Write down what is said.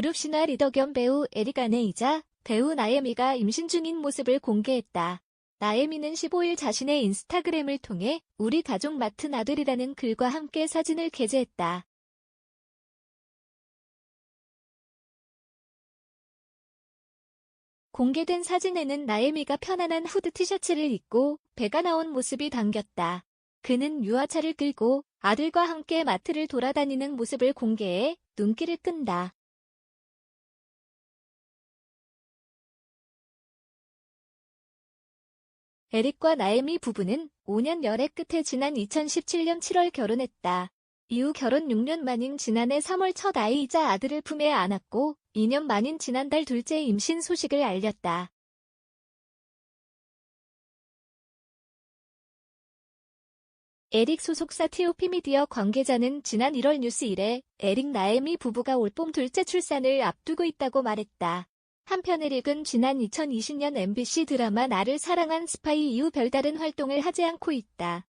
그룹 신화 리더 겸 배우 에릭 아내이자 배우 나예미가 임신 중인 모습을 공개했다. 나예미는 15일 자신의 인스타그램을 통해 우리 가족 맡은 아들이라는 글과 함께 사진을 게재했다. 공개된 사진에는 나예미가 편안한 후드 티셔츠를 입고 배가 나온 모습이 담겼다. 그는 유아차를 끌고 아들과 함께 마트를 돌아다니는 모습을 공개해 눈길을 끈다. 에릭과 나에미 부부는 5년 열애 끝에 지난 2017년 7월 결혼했다. 이후 결혼 6년 만인 지난해 3월 첫 아이이자 아들을 품에 안았고 2년 만인 지난달 둘째 임신 소식을 알렸다. 에릭 소속사 TOP 미디어 관계자는 지난 1월 뉴스일에 에릭 나에미 부부가 올봄 둘째 출산을 앞두고 있다고 말했다. 한편 에릭은 지난 2020년 MBC 드라마 나를 사랑한 스파이 이후 별다른 활동을 하지 않고 있다.